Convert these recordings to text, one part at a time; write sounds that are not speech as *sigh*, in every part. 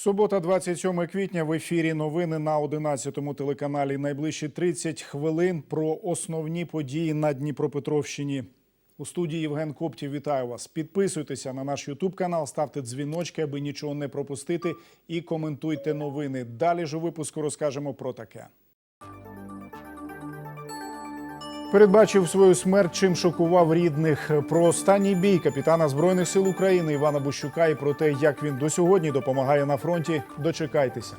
Субота, 27 квітня. В ефірі новини на 11 телеканалі. Найближчі 30 хвилин про основні події на Дніпропетровщині. У студії Євген Коптів вітаю вас. Підписуйтеся на наш Ютуб канал, ставте дзвіночки, аби нічого не пропустити, і коментуйте новини. Далі ж у випуску розкажемо про таке. Передбачив свою смерть, чим шокував рідних. Про останній бій капітана збройних сил України Івана Бущука і про те, як він до сьогодні допомагає на фронті. Дочекайтеся.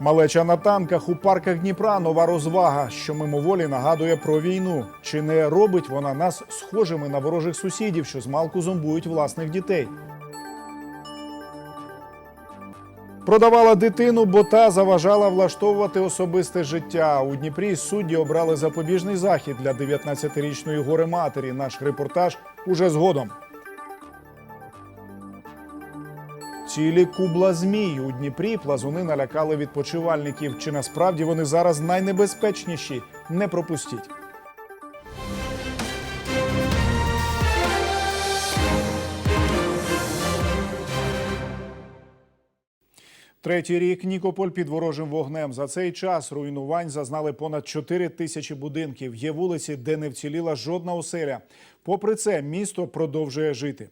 Малеча на танках у парках Дніпра нова розвага, що мимоволі нагадує про війну. Чи не робить вона нас схожими на ворожих сусідів, що змалку зомбують власних дітей? Продавала дитину, бо та заважала влаштовувати особисте життя. У Дніпрі судді обрали запобіжний захід для 19-річної горе матері. Наш репортаж уже згодом. Цілі кубла змій у Дніпрі плазуни налякали відпочивальників. Чи насправді вони зараз найнебезпечніші? Не пропустіть. Третій рік Нікополь під ворожим вогнем. За цей час руйнувань зазнали понад 4 тисячі будинків. Є вулиці, де не вціліла жодна оселя. Попри це, місто продовжує жити.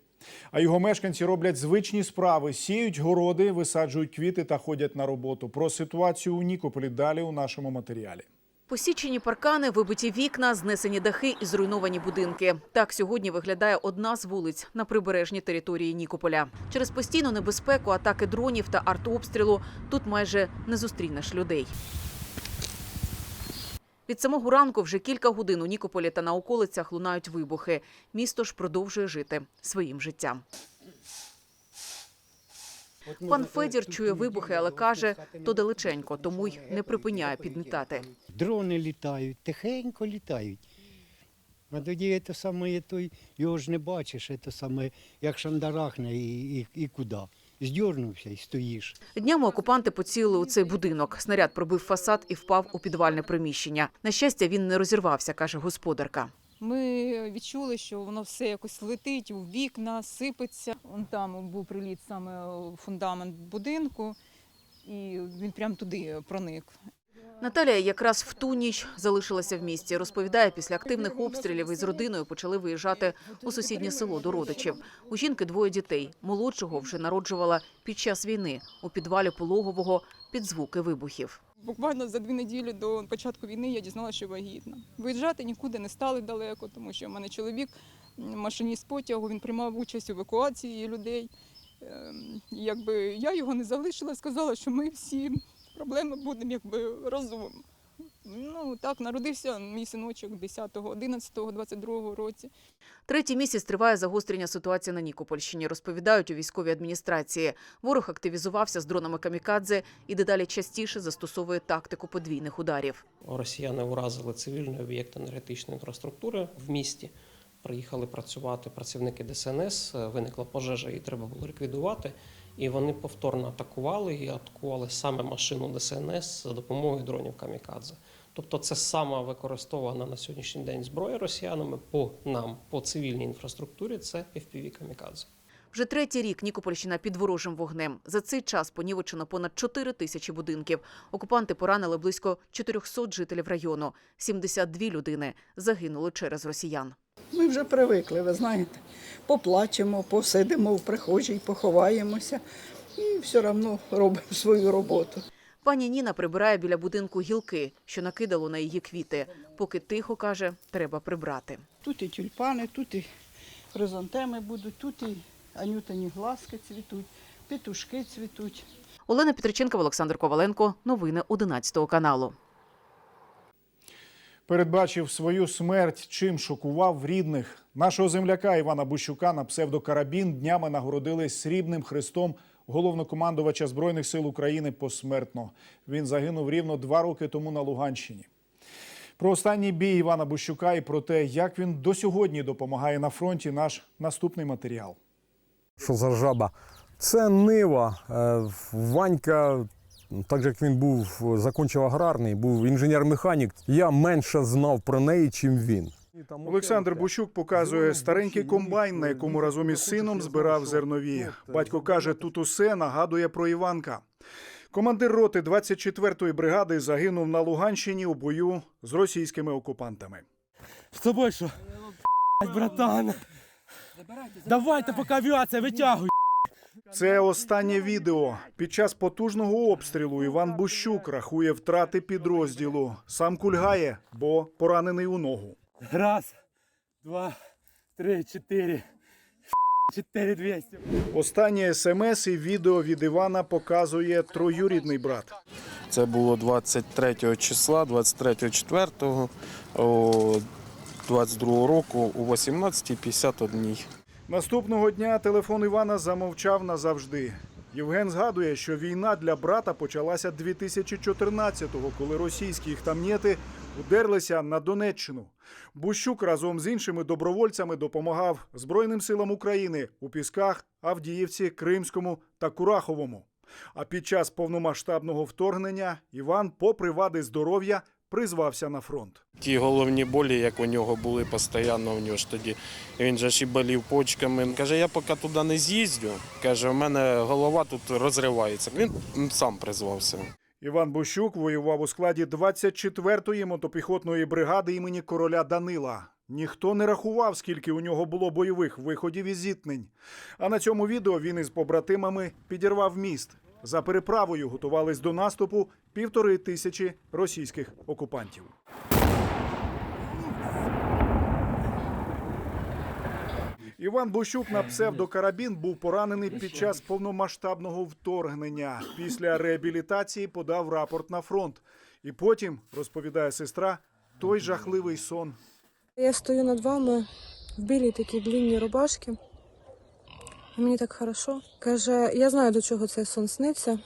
А його мешканці роблять звичні справи: сіють городи, висаджують квіти та ходять на роботу. Про ситуацію у Нікополі далі у нашому матеріалі. Посічені паркани, вибиті вікна, знесені дахи і зруйновані будинки. Так сьогодні виглядає одна з вулиць на прибережній території Нікополя. Через постійну небезпеку, атаки дронів та артобстрілу тут майже не зустрінеш людей. Від самого ранку вже кілька годин у Нікополі та на околицях лунають вибухи. Місто ж продовжує жити своїм життям. Пан Федір чує вибухи, але каже, то далеченько, тому й не припиняє підмітати. Дрони літають, тихенько літають. А тоді це саме той, його ж не бачиш, це саме як шандарахне і, і, і куди. Здьорнувся і стоїш. Днями окупанти поцілили у цей будинок. Снаряд пробив фасад і впав у підвальне приміщення. На щастя, він не розірвався, каже господарка. Ми відчули, що воно все якось летить у вікна, сипеться. Вон там був приліт саме фундамент будинку, і він прямо туди проник. Наталія якраз в ту ніч залишилася в місті. Розповідає, після активних обстрілів із родиною почали виїжджати у сусіднє село до родичів. У жінки двоє дітей. Молодшого вже народжувала під час війни у підвалі пологового під звуки вибухів. Буквально за дві неділі до початку війни я дізналася, що вагітна. Виїжджати нікуди не стали далеко, тому що в мене чоловік, машиніст потягу, він приймав участь у евакуації людей. Ем, Якби я його не залишила, сказала, що ми всі проблеми будемо якби разом. Ну так, народився мій синочок 10, 11, 22 році. Третій місяць триває загострення ситуації на Нікопольщині. Розповідають у військовій адміністрації. Ворог активізувався з дронами камікадзе і дедалі частіше застосовує тактику подвійних ударів. Росіяни уразили цивільний об'єкт енергетичної інфраструктури в місті. Приїхали працювати працівники ДСНС. Виникла пожежа, її треба було ліквідувати. І вони повторно атакували і атакували саме машину ДСНС за допомогою дронів камікадзе. Тобто, це сама використована на сьогоднішній день зброя росіянами по нам, по цивільній інфраструктурі. Це FPV камікадзе. Вже третій рік Нікопольщина під ворожим вогнем. За цей час понівечено понад 4 тисячі будинків. Окупанти поранили близько 400 жителів району. 72 людини загинули через росіян. Ми вже привикли, ви знаєте. Поплачемо, посидимо в прихожій, поховаємося і все одно робимо свою роботу. Пані Ніна прибирає біля будинку гілки, що накидало на її квіти. Поки тихо каже, треба прибрати. Тут і тюльпани, тут і хризантеми будуть, тут і анютині глазки цвітуть, петушки цвітуть. Олена Петриченкова, Олександр Коваленко. Новини 11 каналу. Передбачив свою смерть, чим шокував рідних. Нашого земляка Івана Бущука на псевдокарабін днями нагородили срібним хрестом головнокомандувача Збройних сил України посмертно. Він загинув рівно два роки тому на Луганщині. Про останній бій Івана Бущука і про те, як він до сьогодні допомагає на фронті, наш наступний матеріал. що за жаба. Це Нива. Е, Ванька, так як він був, закінчив аграрний, був інженер-механік. Я менше знав про неї, чим він. Олександр Бущук показує старенький комбайн, на якому разом із сином збирав зернові. Батько каже, тут усе нагадує про Іванка. Командир роти 24-ї бригади загинув на Луганщині у бою з російськими окупантами. З тобою що? Братан. Давайте, поки авіація витягуй. Це останнє відео. Під час потужного обстрілу Іван Бущук рахує втрати підрозділу. Сам кульгає, бо поранений у ногу. Раз, два, три, чотири. Чотири двісті. Останнє смс і відео від Івана показує троюрідний брат. Це було 23 числа, 23 4 о 22 року о 18.51. Наступного дня телефон Івана замовчав назавжди. Євген згадує, що війна для брата почалася 2014-го, коли російські хтамнєти удерлися на Донеччину. Бущук разом з іншими добровольцями допомагав Збройним силам України у Пісках, Авдіївці, Кримському та Кураховому. А під час повномасштабного вторгнення Іван, попри вади здоров'я, призвався на фронт. Ті головні болі, як у нього були постійно, у нього ж тоді він же ж і болів почками. Він Каже, я поки туди не з'їздю. Каже, у мене голова тут розривається. Він сам призвався. Іван Бущук воював у складі 24-ї мотопіхотної бригади імені короля Данила. Ніхто не рахував, скільки у нього було бойових виходів і зіткнень. А на цьому відео він із побратимами підірвав міст. За переправою готувались до наступу півтори тисячі російських окупантів. Іван Бущук на псевдокарабін був поранений під час повномасштабного вторгнення. Після реабілітації подав рапорт на фронт. І потім, розповідає сестра, той жахливий сон. Я стою над вами в білій такій длінній рубашці. Мені так хорошо. Каже, я знаю, до чого цей сон сниться.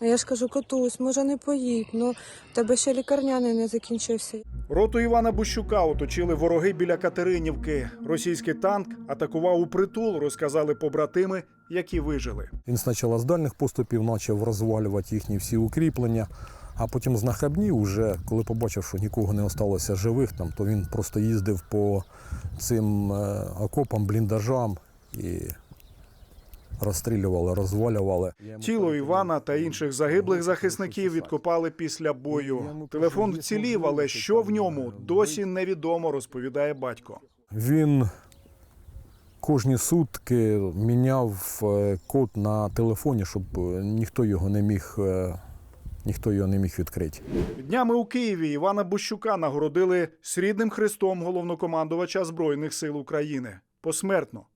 А я ж кажу, котусь, може не поїдь, ну в тебе ще лікарняний не закінчився. Роту Івана Бущука оточили вороги біля Катеринівки. Російський танк атакував у притул, розказали побратими, які вижили. Він спочатку з дальних поступів почав розвалювати їхні всі укріплення, а потім з нахабні, уже коли побачив, що нікого не залишилося живих, там, то він просто їздив по цим е, окопам, бліндажам і розстрілювали, розвалювали. Тіло Івана та інших загиблих захисників відкопали після бою. Телефон вцілів, але що в ньому досі невідомо, розповідає батько. Він кожні сутки міняв е, код на телефоні, щоб е, ніхто його не міг, е, ніхто його не міг відкрити. Днями у Києві Івана Бущука нагородили срібним хрестом головнокомандувача Збройних сил України посмертно.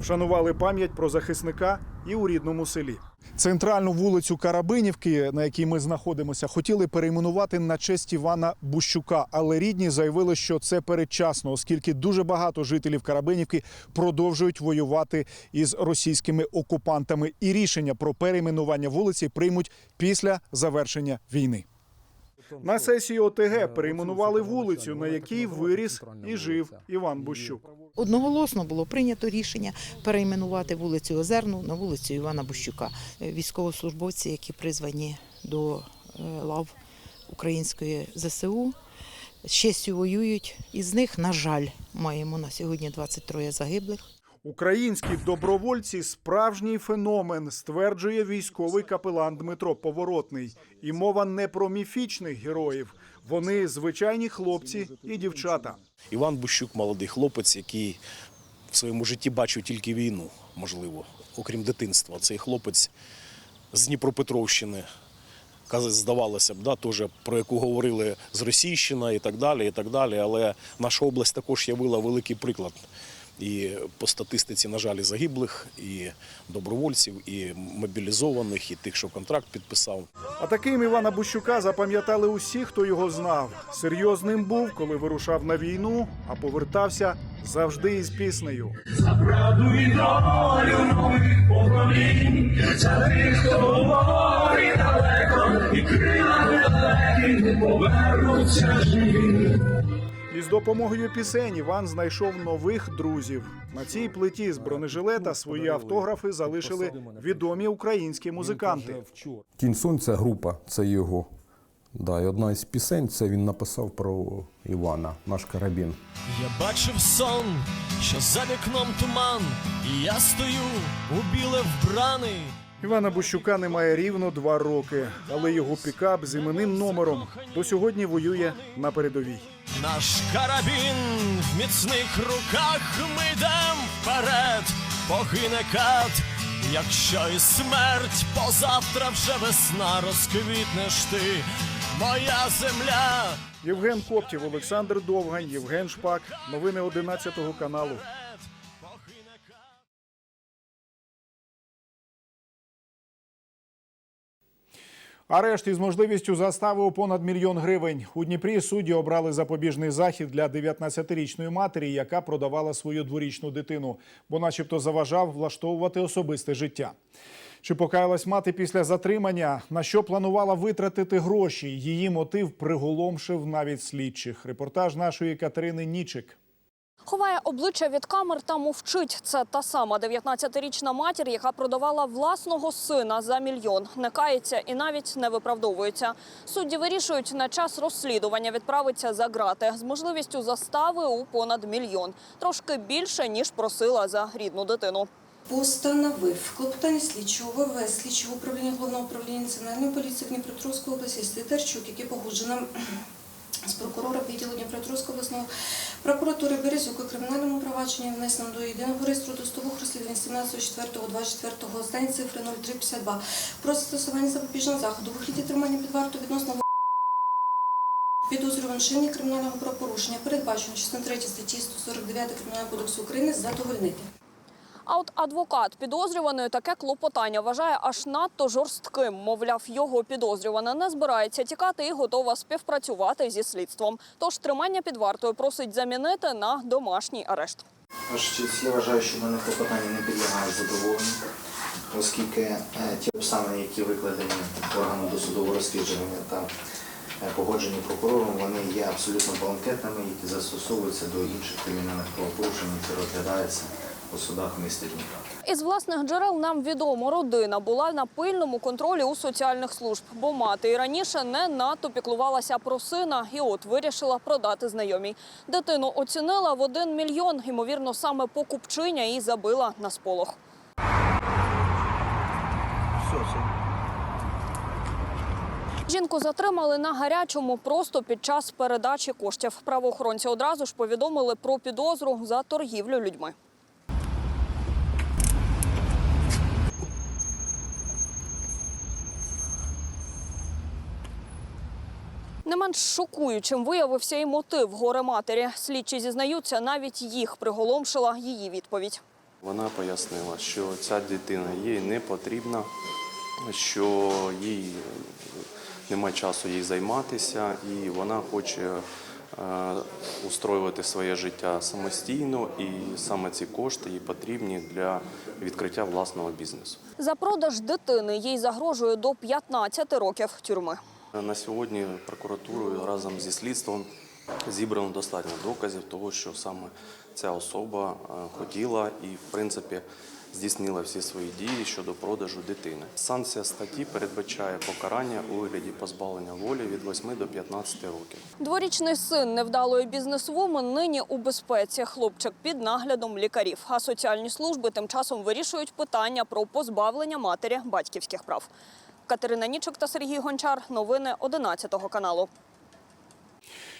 Вшанували пам'ять про захисника і у рідному селі. Центральну вулицю Карабинівки, на якій ми знаходимося, хотіли перейменувати на честь Івана Бущука, але рідні заявили, що це передчасно, оскільки дуже багато жителів Карабинівки продовжують воювати із російськими окупантами, і рішення про перейменування вулиці приймуть після завершення війни. На сесії ОТГ перейменували вулицю, на якій виріс і жив Іван Бущук. Одноголосно було прийнято рішення перейменувати вулицю Озерну на вулицю Івана Бущука. Е, Військовослужбовці, які призвані до е, лав української ЗСУ, з честю воюють. Із них, на жаль, маємо на сьогодні 23 загиблих. Українські добровольці справжній феномен, стверджує військовий капелан Дмитро Поворотний. І мова не про міфічних героїв. Вони звичайні хлопці і дівчата. Іван Бущук молодий хлопець, який в своєму житті бачив тільки війну, можливо, окрім дитинства. Цей хлопець з Дніпропетровщини, здавалося б, да, теж, про яку говорили з Російщина і так далі, і так далі. Але наша область також явила великий приклад. І по статистиці, на жаль, і загиблих, і добровольців, і мобілізованих, і тих, що контракт підписав. А таким Івана Бущука запам'ятали усі, хто його знав. Серйозним був, коли вирушав на війну, а повертався завжди із піснею. І з допомогою пісень Іван знайшов нових друзів. На цій плиті з бронежилета свої автографи залишили відомі українські музиканти. Тінь сонця група це його. Да, і одна із пісень це він написав про Івана, наш карабін. Я бачив сон, що за вікном туман, і я стою у біле вбраний. Івана Бущука немає рівно два роки, але його пікап з іменним номером до сьогодні воює на передовій. Наш карабін в міцних руках ми йдем вперед, погине кат. Якщо і смерть позавтра вже весна розквітнеш ти, моя земля. Євген Коптів, Олександр Довгань, Євген Шпак. Новини 11 каналу. Арешт із можливістю застави у понад мільйон гривень. У Дніпрі судді обрали запобіжний захід для 19-річної матері, яка продавала свою дворічну дитину, бо, начебто, заважав влаштовувати особисте життя. Чи покаялась мати після затримання? На що планувала витратити гроші? Її мотив приголомшив навіть слідчих. Репортаж нашої Катерини Нічик. Ховає обличчя від камер та мовчить. Це та сама 19-річна матір, яка продавала власного сина за мільйон. Не кається і навіть не виправдовується. Судді вирішують, на час розслідування відправиться за грати з можливістю застави у понад мільйон. Трошки більше, ніж просила за рідну дитину. Постановив клопотання слідчого ВВС, слідчого управління головного управління національної поліції в Дніпропетровської області Стетерчук, яке погоджено з прокурора відділу Дніпропетровської обласної прокуратури Березюк у кримінальному провадженні внесено до єдиного реєстру досудових розслідувань 17.04.24 останні цифри 0352 про застосування запобіжного заходу вигляді тримання під вартою відносно Підозрюваний вчиненні кримінального правопорушення передбачено частина 3 статті 149 Кримінального кодексу України задовольнити. А от адвокат підозрюваної таке клопотання вважає аж надто жорстким. Мовляв, його підозрювана не збирається тікати і готова співпрацювати зі слідством. Тож тримання під вартою просить замінити на домашній арешт. Я вважаю, що мене клопотання не підлягають задоволенню, оскільки е, ті обставини, які викладені органом досудового розслідування та е, погоджені прокурором, вони є абсолютно бланкетними, які застосовуються до інших кримінальних правопорушень, які розглядаються у судах міста Дніпра. Із власних джерел нам відомо, родина була на пильному контролі у соціальних служб, бо мати і раніше не надто піклувалася про сина, і от вирішила продати знайомій. Дитину оцінила в один мільйон. Ймовірно, саме покупчиня і забила на сполох. Жінку затримали на гарячому просто під час передачі коштів. Правоохоронці одразу ж повідомили про підозру за торгівлю людьми. Не менш шокуючим виявився і мотив горе матері. Слідчі зізнаються, навіть їх приголомшила її відповідь. Вона пояснила, що ця дитина їй не потрібна, що їй немає часу їй займатися, і вона хоче е, устроювати своє життя самостійно, і саме ці кошти їй потрібні для відкриття власного бізнесу. За продаж дитини їй загрожує до 15 років тюрми. На сьогодні прокуратурою разом зі слідством зібрано достатньо доказів того, що саме ця особа е, хотіла і, в принципі, здійснила всі свої дії щодо продажу дитини. Санкція статті передбачає покарання у вигляді позбавлення волі від 8 до 15 років. Дворічний син невдалої бізнесвумен нині у безпеці. Хлопчик під наглядом лікарів. А соціальні служби тим часом вирішують питання про позбавлення матері батьківських прав. Катерина Нічок та Сергій Гончар. Новини 11 каналу.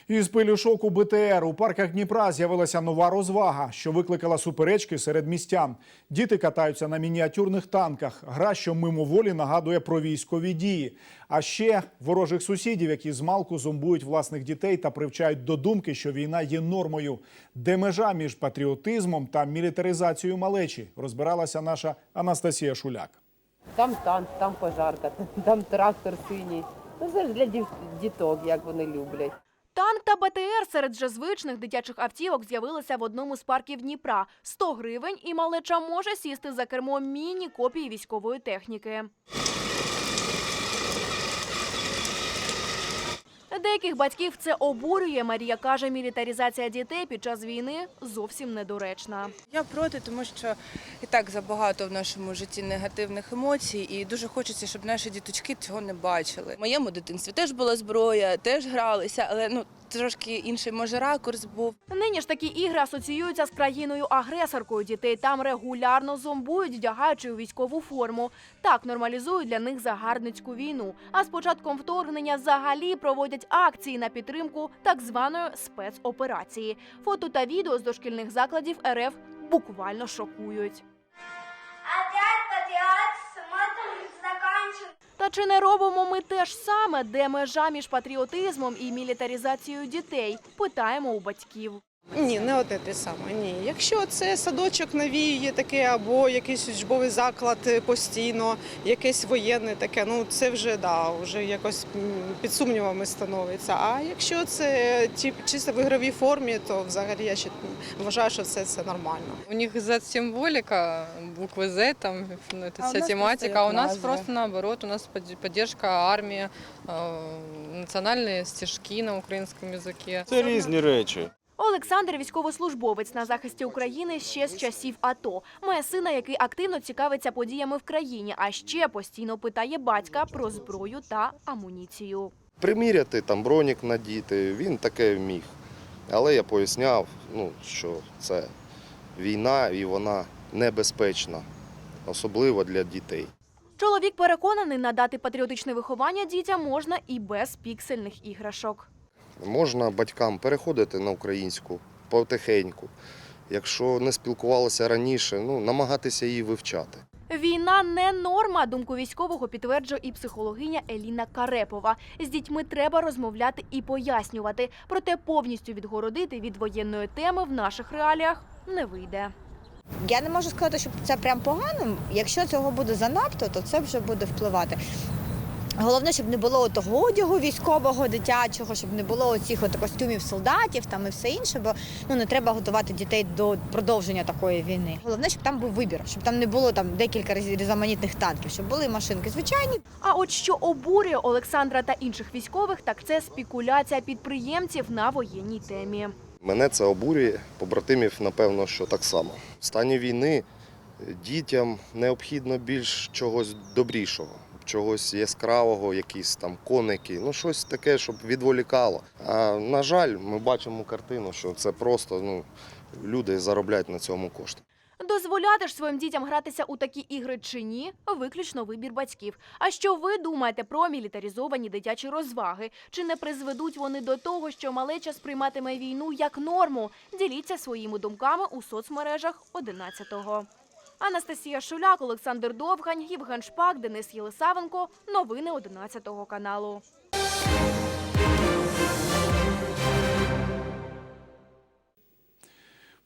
Із пилюшок у БТР у парках Дніпра з'явилася нова розвага, що викликала суперечки серед містян. Діти катаються на мініатюрних танках. Гра, що мимоволі нагадує про військові дії. А ще ворожих сусідів, які змалку зомбують власних дітей та привчають до думки, що війна є нормою. Де межа між патріотизмом та мілітаризацією малечі, розбиралася наша Анастасія Шуляк. Там танк, там пожарка, *laughs* там трактор синій. Ну це ж для дів- діток, як вони люблять. Танк та БТР серед вже звичних дитячих автівок з'явилися в одному з парків Дніпра. 100 гривень і малеча може сісти за кермо міні-копії військової техніки. Деяких батьків це обурює. Марія каже, мілітаризація дітей під час війни зовсім недоречна. Я проти, тому що і так забагато в нашому житті негативних емоцій, і дуже хочеться, щоб наші діточки цього не бачили. В моєму дитинстві теж була зброя, теж гралися, але ну трошки інший може ракурс був. Нині ж такі ігри асоціюються з країною-агресоркою. Дітей там регулярно зомбують, вдягаючи у військову форму. Так нормалізують для них загарбницьку війну. А з початком вторгнення взагалі проводять акції на підтримку так званої спецоперації. Фото та відео з дошкільних закладів РФ буквально шокують. Та чи не робимо ми те ж саме, де межа між патріотизмом і мілітарізацією дітей? Питаємо у батьків. Ні, не одне те саме. Ні. Якщо це садочок навіює таке, або якийсь учбовий заклад е, постійно, якесь воєнне таке, ну це вже да, вже якось м, під сумнівами становиться. А якщо це ті чисто в ігровій формі, то взагалі я ще вважаю, що це, це нормально. У них Z-символика, буквы Z, там ну, это А у вся нас тематика. просто А у нас назва. просто наоборот, у нас под- поддержка армии, э, национальные стишки на украинском языке. Це різні речі. Олександр військовослужбовець на захисті України ще з часів АТО. Має сина, який активно цікавиться подіями в країні, а ще постійно питає батька про зброю та амуніцію. Приміряти там бронік надіти, він таке міг. Але я поясняв, ну, що це війна і вона небезпечна, особливо для дітей. Чоловік переконаний, надати патріотичне виховання дітям можна і без піксельних іграшок. Можна батькам переходити на українську потихеньку. Якщо не спілкувалися раніше, ну, намагатися її вивчати. Війна не норма. Думку військового підтверджує і психологиня Еліна Карепова. З дітьми треба розмовляти і пояснювати. Проте повністю відгородити від воєнної теми в наших реаліях не вийде. Я не можу сказати, що це прям погано. Якщо цього буде занадто, то це вже буде впливати. Головне, щоб не було того одягу військового, дитячого, щоб не було оцих от костюмів солдатів там і все інше, бо ну не треба готувати дітей до продовження такої війни. Головне, щоб там був вибір, щоб там не було там декілька різ- різноманітних танків, щоб були машинки звичайні. А от що обурює Олександра та інших військових, так це спекуляція підприємців на воєнній темі. Мене це обурює, побратимів, напевно, що так само. В стані війни дітям необхідно більш чогось добрішого, чогось яскравого, якісь там коники, ну щось таке, щоб відволікало. А на жаль, ми бачимо картину, що це просто ну, люди заробляють на цьому кошти. Дозволяти ж своїм дітям гратися у такі ігри чи ні виключно вибір батьків. А що ви думаєте про мілітаризовані дитячі розваги? Чи не призведуть вони до того, що малеча сприйматиме війну як норму? Діліться своїми думками у соцмережах 11-го. Анастасія Шуляк, Олександр Довгань, Євген Шпак, Денис Єлисавенко. Новини 11 каналу.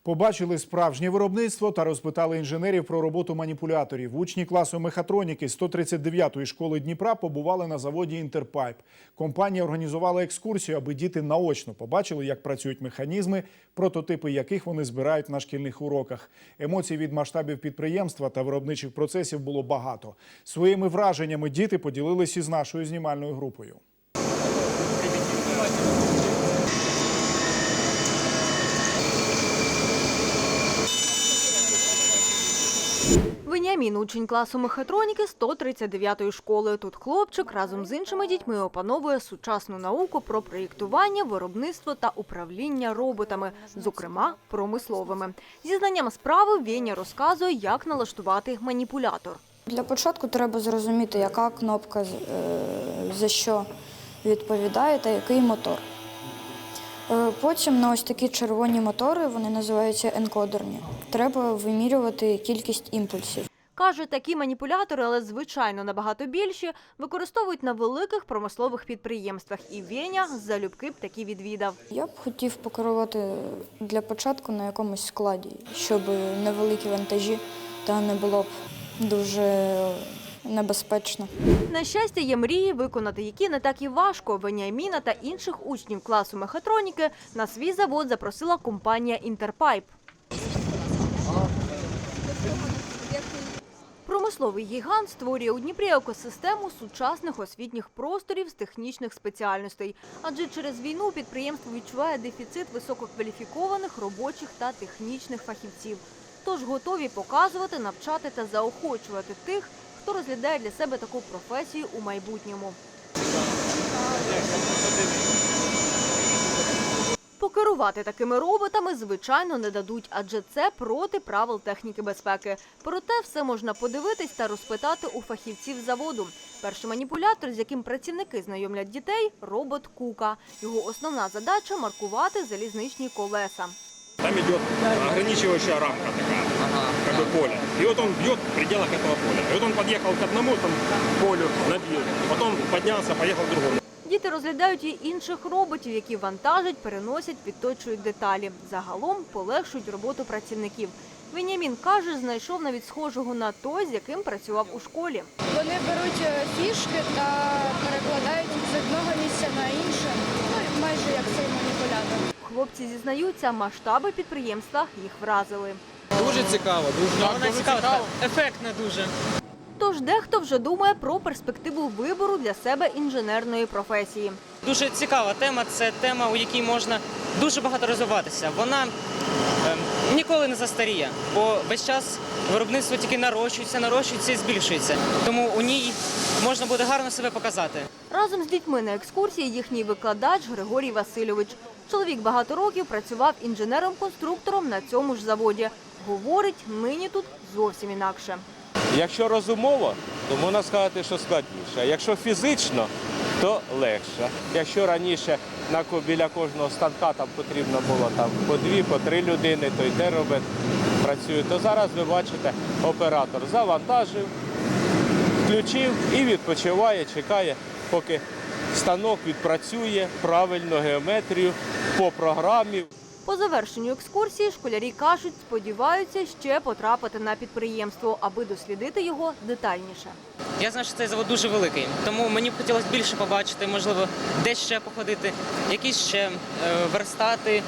Побачили справжнє виробництво та розпитали інженерів про роботу маніпуляторів. Учні класу мехатроніки 139-ї школи Дніпра побували на заводі Інтерпайп. Компанія організувала екскурсію, аби діти наочно побачили, як працюють механізми, прототипи яких вони збирають на шкільних уроках. Емоцій від масштабів підприємства та виробничих процесів було багато. Своїми враженнями діти поділилися із нашою знімальною групою. Веніамін – учень класу мехатроніки 139-ї школи. Тут хлопчик разом з іншими дітьми опановує сучасну науку про проєктування, виробництво та управління роботами, зокрема промисловими. Зі знанням справи Веня розказує, як налаштувати маніпулятор. Для початку треба зрозуміти, яка кнопка е, за що відповідає та який мотор. Е, Потім на ось такі червоні мотори, вони називаються енкодерні. Треба вимірювати кількість імпульсів. Каже, такі маніпулятори, але звичайно набагато більші, використовують на великих промислових підприємствах. І Веня залюбки б такі відвідав. Я б хотів покерувати для початку на якомусь складі, щоб невеликі вантажі та не було б дуже небезпечно. На щастя, є мрії, виконати які не так і важко. Веніаміна та інших учнів класу мехатроніки на свій завод запросила компанія Інтерпайп. Промисловий гігант створює у Дніпрі екосистему сучасних освітніх просторів з технічних спеціальностей. Адже через війну підприємство відчуває дефіцит висококваліфікованих робочих та технічних фахівців. Тож готові показувати, навчати та заохочувати тих, хто розглядає для себе таку професію у майбутньому. Покерувати такими роботами, звичайно, не дадуть, адже це проти правил техніки безпеки. Проте все можна подивитись та розпитати у фахівців заводу. Перший маніпулятор, з яким працівники знайомлять дітей – робот Кука. Його основна задача – маркувати залізничні колеса. Там идет ограничивающая рамка такая, как бы поле. И вот он бьет в пределах этого поля. И вот он подъехал к одному там полю, набил, потом поднялся, поехал к другому. Діти розглядають і інших роботів, які вантажать, переносять, підточують деталі. Загалом полегшують роботу працівників. Венямін каже, знайшов навіть схожого на той, з яким працював у школі. Вони беруть е, фішки та перекладають їх з одного місця на інше, ну майже як цей маніпулятор. Хлопці зізнаються, масштаби підприємства їх вразили. Дуже цікаво, дуже, вона цікава, ефектна дуже. Тож дехто вже думає про перспективу вибору для себе інженерної професії. Дуже цікава тема. Це тема, у якій можна дуже багато розвиватися. Вона ем, ніколи не застаріє, бо весь час виробництво тільки нарощується, нарощується і збільшується. Тому у ній можна буде гарно себе показати. Разом з дітьми на екскурсії їхній викладач Григорій Васильович. Чоловік багато років працював інженером-конструктором на цьому ж заводі. Говорить, нині тут зовсім інакше. Якщо розумово, то можна сказати, що складніше. Якщо фізично, то легше. Якщо раніше на біля кожного станка там потрібно було там по дві, по три людини, то й те робить, працює, то зараз ви бачите, оператор завантажив, включив і відпочиває, чекає, поки станок відпрацює правильно геометрію по програмі. По завершенню екскурсії школярі кажуть, сподіваються ще потрапити на підприємство, аби дослідити його детальніше. Я знаю, що цей завод дуже великий, тому мені б хотілося більше побачити, можливо, де ще походити, якісь ще е, верстати,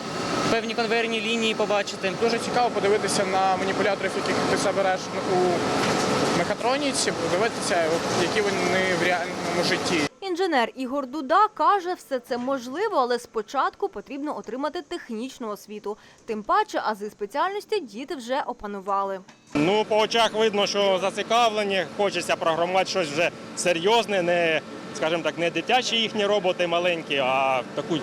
певні конвейерні лінії побачити. Дуже цікаво подивитися на маніпуляторів, яких ти забереш у мехатроніці, подивитися, які вони в реальному житті. Інженер Ігор Дуда каже, все це можливо, але спочатку потрібно отримати технічну освіту. Тим паче, ази спеціальності діти вже опанували. Ну, по очах видно, що зацікавлені, хочеться програмувати щось вже серйозне, не, скажімо так, не дитячі їхні роботи маленькі, а таку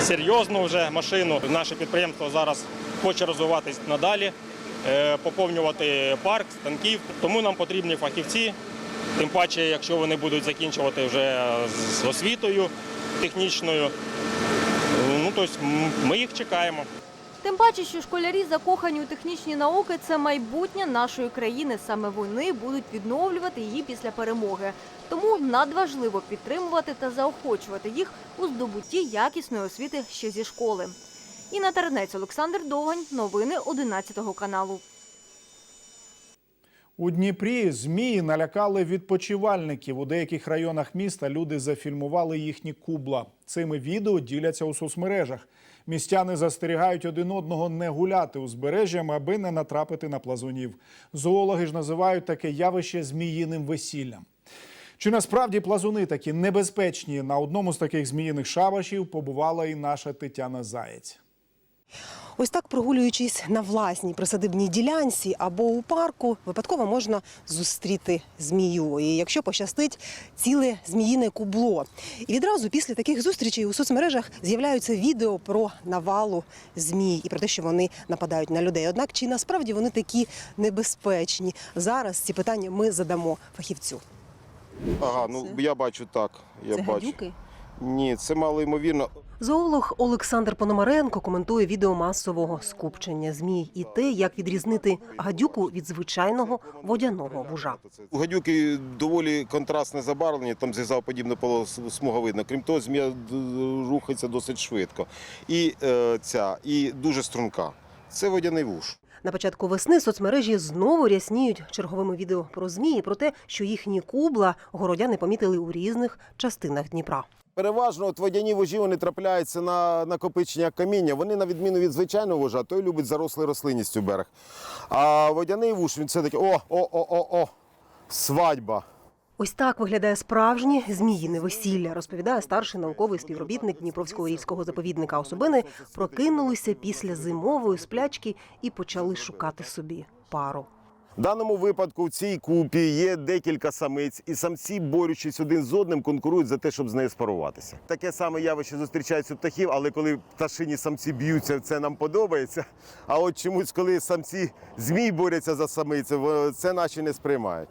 серйозну вже машину. Наше підприємство зараз хоче розвиватись надалі, е, поповнювати парк станків. Тому нам потрібні фахівці. Тим паче, якщо вони будуть закінчувати вже з освітою технічною, ну тобто ми їх чекаємо. Тим паче, що школярі закохані у технічні науки це майбутнє нашої країни. Саме вони будуть відновлювати її після перемоги. Тому надважливо підтримувати та заохочувати їх у здобутті якісної освіти ще зі школи. Інна Тернець, Олександр Довгань. Новини 11 каналу. У Дніпрі змії налякали відпочивальників. У деяких районах міста люди зафільмували їхні кубла. Цими відео діляться у соцмережах. Містяни застерігають один одного не гуляти узбережжям, аби не натрапити на плазунів. Зоологи ж називають таке явище зміїним весіллям. Чи насправді плазуни такі небезпечні? На одному з таких зміїних шабашів побувала і наша Тетяна Заєць. Ось так, прогулюючись на власній присадибній ділянці або у парку, випадково можна зустріти змію. І якщо пощастить, ціле зміїне кубло. І відразу після таких зустрічей у соцмережах з'являються відео про навалу змій і про те, що вони нападають на людей. Однак чи насправді вони такі небезпечні? Зараз ці питання ми задамо фахівцю. Ага, ну я бачу так. Я бачу. Ні, це мало ймовірно. Зоолог Олександр Пономаренко коментує відео масового скупчення змій і те, як відрізнити гадюку від звичайного водяного вужа. У гадюки доволі контрастне забарвлення, там зв'язоподібна смуга видно. Крім того, змія рухається досить швидко. І е, ця, і дуже струнка. Це водяний вуж. На початку весни соцмережі знову рясніють черговими відео про змії, про те, що їхні кубла городяни помітили у різних частинах Дніпра. Переважно от водяні вужі вони трапляються на накопичення каміння. Вони, на відміну від звичайного вужа, той любить зарослий рослинністю берег. А водяний вуж він все таки о, о, о, о, о. свадьба. Ось так виглядає справжнє зміїне весілля, розповідає старший науковий співробітник Дніпровського рільського заповідника. Особини прокинулися після зимової сплячки і почали шукати собі пару. В даному випадку в цій купі є декілька самиць, і самці, борючись один з одним, конкурують за те, щоб з нею спаруватися. Таке саме явище зустрічається у птахів, але коли пташині самці б'ються, це нам подобається. А от чомусь, коли самці змій борються за самицю, це наші не сприймають.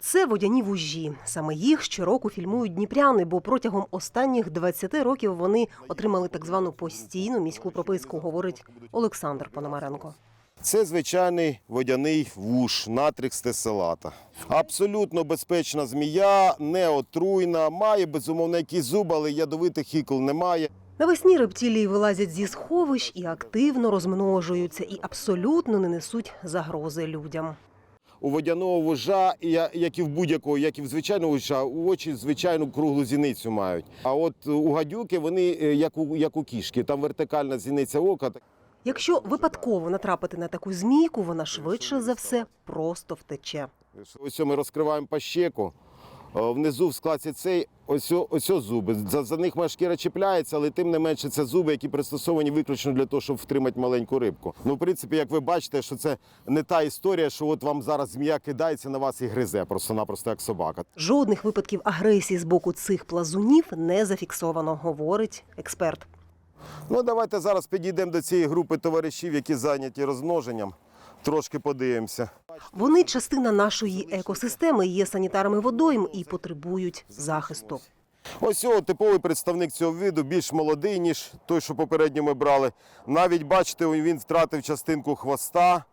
Це водяні вужі. Саме їх щороку фільмують дніпряни, бо протягом останніх 20 років вони отримали так звану постійну міську прописку, говорить Олександр Пономаренко. Це звичайний водяний вуш, натрикс теселата. Абсолютно безпечна змія, не отруйна, має безумовно якісь зуби, але ядовитих ікл немає. Навесні рептилії вилазять зі сховищ і активно розмножуються, і абсолютно не несуть загрози людям. У водяного вужа, як і в будь-якого, як і в звичайного вужа, очі звичайну круглу зіницю мають. А от у гадюки вони е, як у, як у кішки, там вертикальна зіниця ока. Якщо випадково натрапити на таку змійку, вона швидше за все просто втече. Ось ми розкриваємо пащеку. е, Внизу в складці цей ось, ось зуби. За, за них моя шкіра чіпляється, але тим не менше це зуби, які пристосовані виключно для того, щоб втримати маленьку рибку. Ну, в принципі, як ви бачите, що це не та історія, що от вам зараз змія кидається на вас і гризе, просто-напросто як собака. Жодних випадків агресії з боку цих плазунів не зафіксовано, говорить експерт. Ну, давайте зараз підійдемо до цієї групи товаришів, які зайняті розмноженням. Трошки подивимося. Вони частина нашої екосистеми, є санітарами водойм і потребують захисту. Ось о, типовий представник цього виду, більш молодий, ніж той, що попередньо ми брали. Навіть бачите, він втратив частинку хвоста.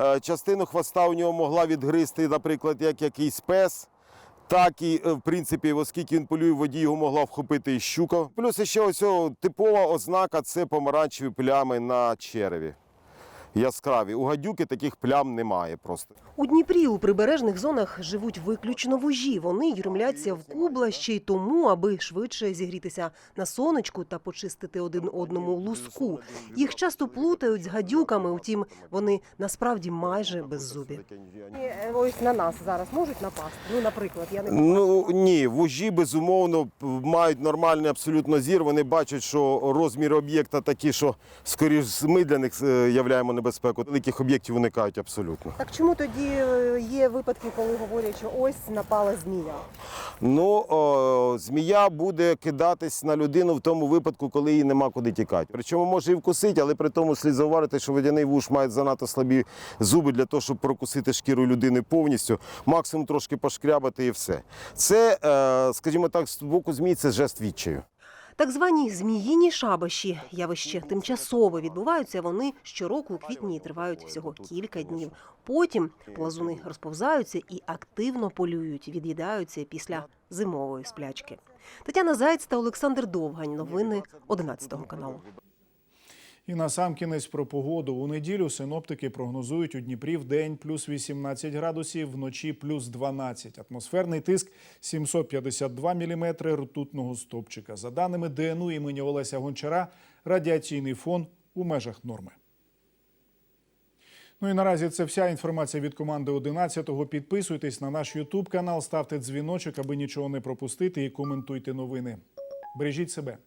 Е, Частину хвоста у нього могла відгризти, наприклад, як якийсь пес. Так і, е, в принципі, оскільки він полює в воді, його могла вхопити і щука. Плюс ще ось типова ознака це помаранчеві плями на череві. Яскраві. У гадюки таких плям немає просто. У Дніпрі у прибережних зонах живуть виключно вужі. Вони юрмляться в кубла ще й тому, аби швидше зігрітися на сонечку та почистити один одному луску. Їх часто плутають з гадюками, утім вони насправді майже беззубі. Ось на нас зараз можуть напасти. Ну, наприклад, я не Ну ні, вужі безумовно мають нормальний абсолютно зір. Вони бачать, що розмір об'єкта такі, що скоріш ми для них е, являємо небезпеку. Великих об'єктів уникають абсолютно. Так чому тоді е, є випадки, коли говорять, що ось напала змія? Ну о, змія буде кидатись на людину в тому випадку, коли їй нема куди тікати. Причому може і вкусити, але при тому слід зауважити, що водяний вуш має занадто слабі зуби для того, щоб прокусити шкіру людини повністю, максимум трошки пошкрябати і все. Це, е, скажімо так, з боку змій це жест відчаю. Так звані зміїні шабаші явище тимчасово відбуваються. Вони щороку у квітні і тривають всього кілька днів. Потім плазуни розповзаються і активно полюють, від'їдаються після зимової сплячки. Тетяна Заєць та Олександр Довгань. Новини 11 каналу. І на сам кінець про погоду. У неділю синоптики прогнозують у Дніпрі в день плюс 18 градусів, вночі плюс 12. Атмосферний тиск 752 міліметри ртутного стопчика. За даними ДНУ імені Олеся Гончара, радіаційний фон у межах норми. Ну і наразі це вся інформація від команди 11-го. Підписуйтесь на наш Ютуб канал, ставте дзвіночок, аби нічого не пропустити, і коментуйте новини. Бережіть себе.